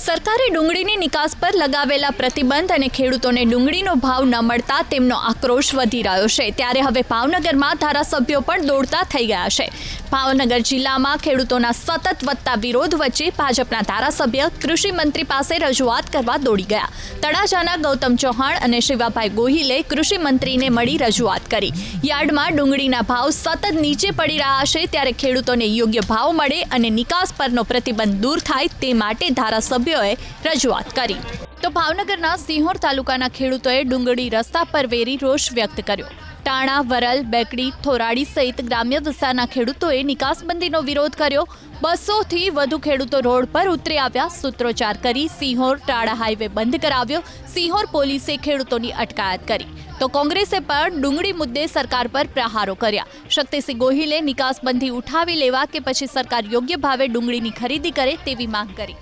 સરકારે ડુંગળીની નિકાસ પર લગાવેલા પ્રતિબંધ અને ખેડૂતોને ડુંગળીનો ભાવ ન મળતા તેમનો આક્રોશ વધી રહ્યો છે. ત્યારે હવે ભાવનગરમાં ધારાસભ્યો પણ દોડતા થઈ ગયા છે. ભાવનગર જિલ્લામાં ખેડૂતોના સતત વધતા વિરોધ વચ્ચે ભાજપના ધારાસભ્ય કૃષિ મંત્રી પાસે રજૂઆત કરવા દોડી ગયા. તળાજાના ગૌતમ ચૌહાણ અને શિવાભાઈ ગોહિલે કૃષિ મંત્રીને મળી રજૂઆત કરી. યાર્ડમાં ડુંગળીના ભાવ સતત નીચે પડી રહ્યા છે. ત્યારે ખેડૂતોને યોગ્ય ભાવ મળે અને નિકાસ પરનો પ્રતિબંધ દૂર થાય તે માટે ધારાસભ્યોએ રજૂઆત કરી. તો ભાવનગરના સિંહોર તાલુકાના ખેડૂતોએ ડુંગળી રસ્તા પર વેરી રોષ વ્યક્ત કર્યો. ટાણા, વરલ, બેકડી, થોરાડી સહિત ગ્રામ્ય વિસ્તારના ખેડૂતોએ નિકાસબંધીનો વિરોધ કર્યો. બસોથી વધુ ખેડૂતો રોડ પર ઉતરી આવ્યા. સૂત્રોચ્ચાર કરી સિંહોર ટાણા હાઈવે બંધ કરાવ્યો. સિંહોર પોલીસે ખેડૂતોની અટકાયત કરી. તો કોંગ્રેસે પણ ડુંગળી મુદ્દે સરકાર પર પ્રહારો કર્યા. શક્તિસિંહ ગોહિલે નિકાસબંધી ઉઠાવી લેવા કે પછી સરકાર યોગ્ય ભાવે ડુંગળીની ખરીદી કરે તેવી માંગ કરી.